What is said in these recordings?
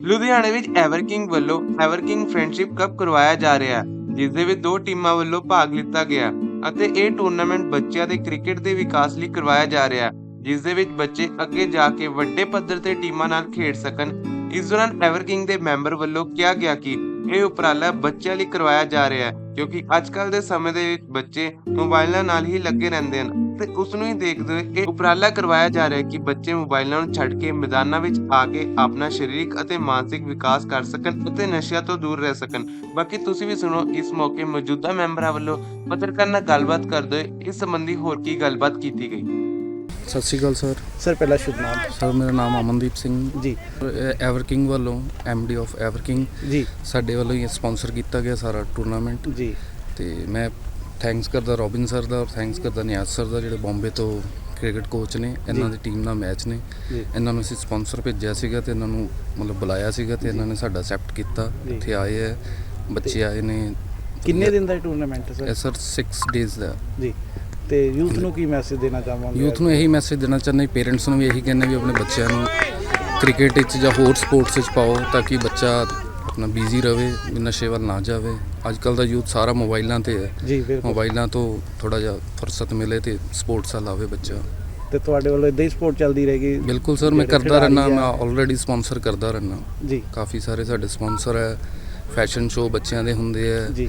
ਲੁਧਿਆਣੇ ਵਿੱਚ ਐਵਰ ਵੱਲੋਂ ਐਵਰ ਫਰੈਂਡਸ਼ਿਪ ਕੱਪ ਕਰਵਾਇਆ ਜਾ ਰਿਹਾ ਹੈ, ਜਿਸ ਦੇ ਵਿੱਚ ਦੋ ਟੀਮਾਂ ਵੱਲੋਂ ਭਾਗ ਲਿੱਤਾ ਗਿਆ ਅਤੇ ਇਹ ਟੂਰਨਾਮੈਂਟ ਬੱਚਿਆਂ ਦੇ ਕ੍ਰਿਕਟ ਦੇ ਵਿਕਾਸ ਲਈ ਕਰਵਾਇਆ ਜਾ ਰਿਹਾ ਹੈ, ਜਿਸ ਦੇ ਵਿੱਚ ਬੱਚੇ ਅੱਗੇ ਜਾ ਕੇ ਵੱਡੇ ਪੱਧਰ ਤੇ ਟੀਮਾਂ ਨਾਲ ਖੇਡ ਸਕਣ। ਇਸ ਦੌਰਾਨ ਐਵਰ ਕਿੰਗ ਦੇ ਮੈਂਬਰ ਵੱਲੋਂ ਕਿਹਾ ਗਿਆ ਕਿ ਇਹ ਉਪਰਾਲਾ ਬੱਚਿਆਂ ਲਈ ਕਰਵਾਇਆ ਜਾ ਰਿਹਾ ਹੈ, ਕਿਉਂਕਿ ਅੱਜ ਕੱਲ ਦੇ ਸਮੇਂ ਦੇ ਵਿੱਚ ਬੱਚੇ ਮੋਬਾਈਲਾਂ ਨਾਲ ਹੀ ਲੱਗੇ ਰਹਿੰਦੇ ਹਨ। ਤੇ ਉਸ ਨੂੰ ਹੀ ਦੇਖਦੇ ਹੋਏ ਇਹ ਉਪਰਾਲਾ ਕਰਵਾਇਆ ਜਾ ਰਿਹਾ ਹੈ ਕਿ ਬੱਚੇ ਮੋਬਾਈਲਾਂ ਨੂੰ ਛੱਡ ਕੇ ਮੈਦਾਨਾਂ ਵਿੱਚ ਆ ਕੇ ਆਪਣਾ ਸਰੀਰਕ ਅਤੇ ਮਾਨਸਿਕ ਵਿਕਾਸ ਕਰ ਸਕਣ ਅਤੇ ਨਸ਼ਿਆਂ ਤੋਂ ਦੂਰ ਰਹਿ ਸਕਣ। ਬਾਕੀ ਤੁਸੀਂ ਵੀ ਸੁਣੋ ਇਸ ਮੌਕੇ ਮੌਜੂਦਾ ਮੈਂਬਰਾਂ ਵੱਲੋਂ ਪੱਤਰਕਾਰ ਨਾਲ ਗੱਲਬਾਤ ਕਰਦੇ ਹੋਏ ਇਸ ਸੰਬੰਧੀ ਹੋਰ ਕੀ ਗੱਲਬਾਤ ਕੀਤੀ ਗਈ? ਸਤਿ ਸ਼੍ਰੀ ਅਕਾਲ ਸਰ। ਸਰ ਪਹਿਲਾ ਸ਼ੁਭ ਨਾਮ। ਸਰ ਮੇਰਾ ਨਾਮ ਅਮਨਦੀਪ ਸਿੰਘ। ਜੀ। ਐਵਰ ਕਿੰਗ ਵੱਲੋਂ ਡੀ ਆਫ ਐਵਰ ਕਿੰਗ ਜੀ। ਸਾਡੇ ਵੱਲੋਂ ਹੀ ਸਪਾਂਸਰ ਕੀਤਾ ਗਿਆ ਸਾਰਾ ਟੂਰਨਾਮੈਂਟ ਜੀ। ਤੇ ਮੈਂ ਥੈਂਕਸ ਕਰਦਾ ਰੋਬਿਨ ਸਰ ਦਾ ਔਰ ਥੈਂਕਸ ਕਰਦਾ ਨਿਆਜ਼ ਸਰ ਦਾ ਜਿਹੜੇ ਬੰਬੇ ਤੋਂ ਕ੍ਰਿਕਟ ਕੋਚ ਨੇ ਇਹਨਾਂ ਦੀ ਟੀਮ ਨਾਲ ਮੈਚ ਨੇ। ਇਹਨਾਂ ਨੂੰ ਅਸੀਂ ਸਪਾਂਸਰ ਭੇਜਿਆ ਸੀਗਾ ਤੇ ਇਹਨਾਂ ਨੂੰ ਮਤਲਬ ਬੁਲਾਇਆ ਸੀਗਾ ਤੇ ਇਹਨਾਂ ਨੇ ਸਾਡਾ ਅਸੈਪਟ ਕੀਤਾ। ਇੱਥੇ ਆਏ ਹੈ ਬੱਚੇ ਆਏ ਨੇ। ਕਿੰਨੇ ਦਿਨ ਦਾ ਟੂਰਨਾਮੈਂਟ ਇਹ ਸਰ ਸਰ 6 ਡੇਜ਼ ਦਾ। ਜੀ। ਤੇ ਯੂਥ ਨੂੰ ਕੀ ਮੈਸੇਜ ਦੇਣਾ ਚਾਹਾਂਗੇ? ਯੂਥ ਨੂੰ ਇਹੀ ਮੈਸੇਜ ਦੇਣਾ ਚਾਹੁੰਦੇ ਪੇਰੈਂਟਸ ਨੂੰ ਵੀ ਇਹੀ ਕਹਿੰਦੇ ਵੀ ਆਪਣੇ ਬੱਚਿਆਂ ਨੂੰ ਕ੍ਰਿਕਟ ਵਿੱਚ ਜਾਂ ਹੋਰ ਸਪੋਰਟਸ ਵਿੱਚ ਪਾਓ ਤਾਂ ਕਿ ਬੱਚਾ ਆਪਣਾ ਬਿਜ਼ੀ ਰਵੇ ਵੀ ਨਸ਼ੇ ਵੱਲ ਨਾ ਜਾਵੇ। ਅੱਜ ਕੱਲ ਦਾ ਯੂਥ ਸਾਰਾ ਮੋਬਾਈਲਾਂ ਤੇ ਹੈ। ਜੀ ਬਿਲਕੁਲ। ਮੋਬਾਈਲਾਂ ਤੋਂ ਥੋੜਾ ਜਿਹਾ ਫੁਰਸਤ ਮਿਲੇ ਤੇ ਸਪੋਰਟਸ ਵੱਲ ਆਵੇ ਬੱਚਾ। ਤੇ ਤੁਹਾਡੇ ਵੱਲੋਂ ਇਦਾਂ ਹੀ ਸਪੋਰਟ ਚੱਲਦੀ ਰਹੇਗੀ? ਬਿਲਕੁਲ ਸਰ ਮੈਂ ਕਰਦਾ ਰਹਿਣਾ ਮੈਂ ਆ। ਆਲਰੇਡੀ ਸਪਾਂਸਰ ਕਰਦਾ ਰਹਿਣਾ ਜੀ। ਕਾਫੀ ਸਾਰੇ ਸਾਡੇ ਸਪਾਂਸਰ ਹੈ। ਫੈਸ਼ਨ ਸ਼ੋਅ ਬੱਚਿਆਂ ਦੇ ਹੁੰਦੇ ਹੈ। ਜੀ।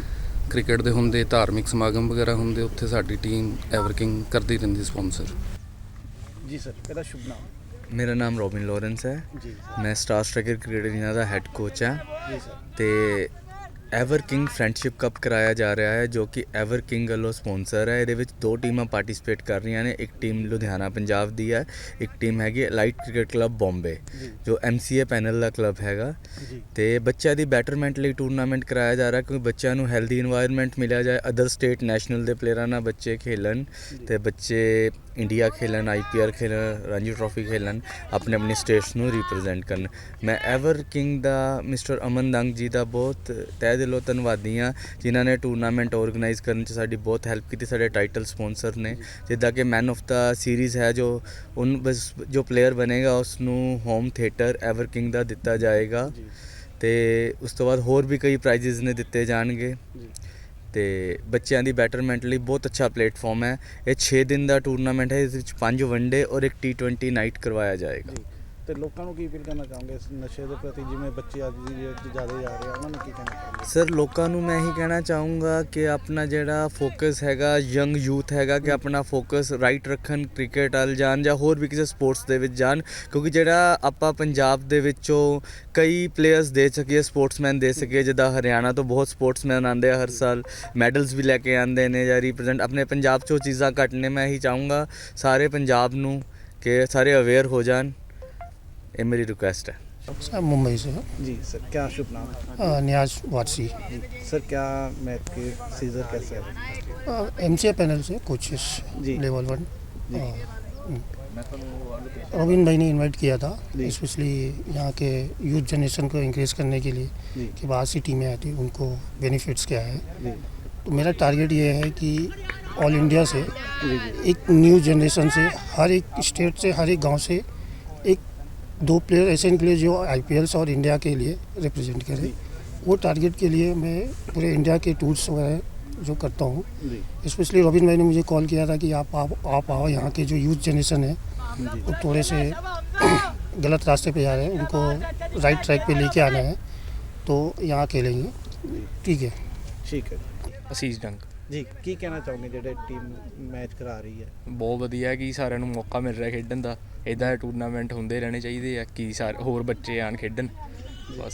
ਕ੍ਰਿਕਟ ਦੇ ਹੁੰਦੇ ਧਾਰਮਿਕ ਸਮਾਗਮ ਵਗੈਰਾ ਹੁੰਦੇ ਉੱਥੇ ਸਾਡੀ ਟੀਮ ਐਵਰਕਿੰਗ ਕਰਦੀ ਰਹਿੰਦੀ ਸਪਾਂਸਰ ਜੀ ਸਰ ਪਹਿਲਾ ਸ਼ੁਭ ਨਾਮ। ਮੇਰਾ ਨਾਮ ਰੋਬਿਨ ਲੋਰੈਂਸ ਹੈ। ਜੀ। ਮੈਂ ਸਟਾਰ ਸਟ੍ਰਾਈਕਰ ਕ੍ਰਿਕਟ ਅਰੀਨਾ ਦਾ ਹੈੱਡ ਕੋਚ ਹਾਂ। ਜੀ ਸਰ ਤੇ ਐਵਰ ਕਿੰਗ ਫਰੈਂਡਸ਼ਿਪ ਕੱਪ ਕਰਾਇਆ ਜਾ ਰਿਹਾ ਹੈ ਜੋ ਕਿ ਐਵਰ ਕਿੰਗ ਵੱਲੋਂ ਸਪਾਂਸਰ ਹੈ। ਇਹਦੇ ਵਿੱਚ ਦੋ ਟੀਮਾਂ ਪਾਰਟਿਸਿਪੇਟ ਕਰ ਰਹੀਆਂ ਨੇ ਇੱਕ ਟੀਮ ਲੁਧਿਆਣਾ ਪੰਜਾਬ ਦੀ ਹੈ ਇੱਕ ਟੀਮ ਹੈਗੀ ਲਾਈਟ ਕ੍ਰਿਕਟ ਕਲੱਬ ਬੰਬੇ ਜੋ। ਐਮਸੀਏ ਪੈਨਲ ਦਾ ਕਲੱਬ ਹੈਗਾ। ਤੇ ਬੱਚਿਆਂ ਦੀ ਬੈਟਰਮੈਂਟ ਲਈ ਟੂਰਨਾਮੈਂਟ ਕਰਾਇਆ ਜਾ ਰਿਹਾ ਕਿਉਂਕਿ ਬੱਚਿਆਂ ਨੂੰ ਹੈਲਦੀ এনवायरमेंट ਮਿਲਿਆ ਜਾਏ ਅਦਰ ਸਟੇਟ ਨੈਸ਼ਨਲ ਦੇ ਪਲੇਅਰਾਂ ਨਾਲ ਬੱਚੇ ਖੇਲਣ ਤੇ ਬੱਚੇ ਇੰਡੀਆ ਖੇਲਣ ਆਈਪੀਐਲ ਖੇਲਣ ਰਣਜੀ ਟਰੋਫੀ ਖੇਲਣ ਆਪਣੇ ਆਪਣੇ ਸਟੇਟਸ ਨੂੰ ਰਿਪਰੈਜ਼ੈਂਟ ਕਰਨ। ਮੈਂ ਐਵਰ ਕਿੰਗ ਦਾ ਮਿਸਟਰ ਅਮਨ ਦੰਗ ਜੀ ਦਾ ਬਹੁਤ ਤੈ ਤਹਿ ਦਿਲੋਂ ਧੰਨਵਾਦੀ ਹਾਂ ਜਿਨ੍ਹਾਂ ਨੇ ਟੂਰਨਾਮੈਂਟ ਆਰਗੇਨਾਈਜ਼ ਕਰਨ 'ਚ ਸਾਡੀ ਬਹੁਤ ਹੈਲਪ ਕੀਤੀ ਸਾਡੇ ਟਾਈਟਲ ਸਪਾਂਸਰ ਨੇ। ਜਿੱਦਾਂ ਕਿ ਮੈਨ ਆਫ ਦਾ ਸੀਰੀਜ਼ ਹੈ ਜੋ ਉਨ ਜੋ ਪਲੇਅਰ ਬਣੇਗਾ ਉਸ ਨੂੰ ਹੋਮ ਥੀਏਟਰ ਐਵਰ ਕਿੰਗ ਦਾ ਦਿੱਤਾ ਜਾਏਗਾ। ਤੇ ਉਸ ਤੋਂ ਬਾਅਦ ਹੋਰ ਵੀ ਕਈ ਪ੍ਰਾਈਜ਼ਸ ਨੇ ਦਿੱਤੇ ਜਾਣਗੇ। ਤੇ ਬੱਚਿਆਂ ਦੀ ਬੈਟਰਮੈਂਟ ਲਈ ਬਹੁਤ ਅੱਛਾ ਪਲੇਟਫਾਰਮ ਹੈ। ਇਹ 6 ਦਿਨ ਦਾ ਟੂਰਨਾਮੈਂਟ ਹੈ ਇਸ ਵਿੱਚ 5 ਵਨਡੇ ਔਰ ਇੱਕ T20 ਨਾਈਟ ਕਰਵਾਇਆ ਜਾਏਗਾ। ਤੇ ਲੋਕਾਂ ਨੂੰ ਕੀ ਅਪੀਲ ਕਰਨਾ ਚਾਹੋਗੇ ਇਸ ਨਸ਼ੇ ਦੇ ਪ੍ਰਤੀ, ਜਿਵੇਂ ਬੱਚੇ ਅੱਜ ਦੀ ਡੇਟ 'ਚ ਜ਼ਿਆਦਾ ਜਾ ਰਹੇ ਆ, ਉਹਨਾਂ ਨੂੰ ਕੀ ਕਹਿਣਾ ਚਾਹੋਗੇ? ਸਰ, ਲੋਕਾਂ ਨੂੰ ਮੈਂ ਇਹੀ ਕਹਿਣਾ ਚਾਹੂੰਗਾ ਕਿ ਆਪਣਾ ਜਿਹੜਾ ਫੋਕਸ ਹੈਗਾ ਯੰਗ ਯੂਥ ਹੈਗਾ, ਕਿ ਆਪਣਾ ਫੋਕਸ ਰਾਈਟ ਰੱਖਣ ਕ੍ਰਿਕਟ ਵੱਲ ਜਾਣ ਜਾਂ ਹੋਰ ਵੀ ਕਿਸੇ ਸਪੋਰਟਸ ਦੇ ਵਿੱਚ ਜਾਣ, ਕਿਉਂਕਿ ਜਿਹੜਾ ਆਪਾਂ ਪੰਜਾਬ ਦੇ ਵਿੱਚੋਂ ਕਈ ਪਲੇਅਰਸ ਦੇ ਸਕੀਏ ਸਪੋਰਟਸਮੈਨ ਦੇ ਸਕੀਏ, ਜਿੱਦਾਂ ਹਰਿਆਣਾ ਤੋਂ ਬਹੁਤ ਸਪੋਰਟਸਮੈਨ ਆਉਂਦੇ ਆ ਹਰ ਸਾਲ ਮੈਡਲਸ ਵੀ ਲੈ ਕੇ ਆਉਂਦੇ ਨੇ ਜਾਂ ਰਿਪਰੈਜ਼ੈਂਟ ਆਪਣੇ ਪੰਜਾਬ 'ਚੋਂ ਚੀਜ਼ਾਂ ਘੱਟ ਨੇ, ਮੈਂ ਇਹੀ ਚਾਹੂੰਗਾ ਸਾਰੇ ਪੰਜਾਬ ਨੂੰ ਕਿ ਸਾਰੇ ਅਵੇਅਰ ਹੋ ਜਾਣ। है मेरी रिक्वेस्ट है। सर मुंबई से जी सर क्या शुभ नाम? हाँ, न्याज वारसी। सर क्या मैं के सीजर कैसे है? एम सी ए पैनल से कोचेस लेवल वन रोबिन भाई ने इनवाइट किया था स्पेशली यहाँ के यूथ जनरेशन को इंक्रेज करने के लिए कि बाहर सी टीमें आती उनको बेनिफिट्स क्या है। तो मेरा टारगेट ये है कि ऑल इंडिया से एक न्यू जनरेशन से हर एक स्टेट से हर एक गाँव से दो प्लेयर ऐसे निकले जो आई और इंडिया के लिए रिप्रेजेंट करें। वो टारगेट के लिए मैं पूरे इंडिया के टूर्स वगैरह जो करता हूँ। स्पेशली रॉबिन भाई ने मुझे कॉल किया था कि आप आप, आप आओ यहाँ के जो यूथ जनरेशन है वो थोड़े से गलत रास्ते पे जा रहे हैं। उनको राइट ट्रैक पे लेके आना है तो यहाँ खेलेंगे। ठीक है। ठीक है। असीस डंक। ਜੀ, ਕੀ ਕਹਿਣਾ ਚਾਹੋਗੇ ਜਿਹੜੇ ਟੀਮ ਮੈਚ ਕਰਾ ਰਹੀ ਹੈ? ਬਹੁਤ ਵਧੀਆ ਕਿ ਸਾਰਿਆਂ ਨੂੰ ਮੌਕਾ ਮਿਲ ਰਿਹਾ ਖੇਡਣ ਦਾ। ਇਦਾਂ ਦੇ ਟੂਰਨਾਮੈਂਟ ਹੁੰਦੇ ਰਹਿਣੇ ਚਾਹੀਦੇ ਆ ਕਿ ਸਾਰੇ, ਹੋਰ ਬੱਚੇ ਆਣ ਖੇਡਣ।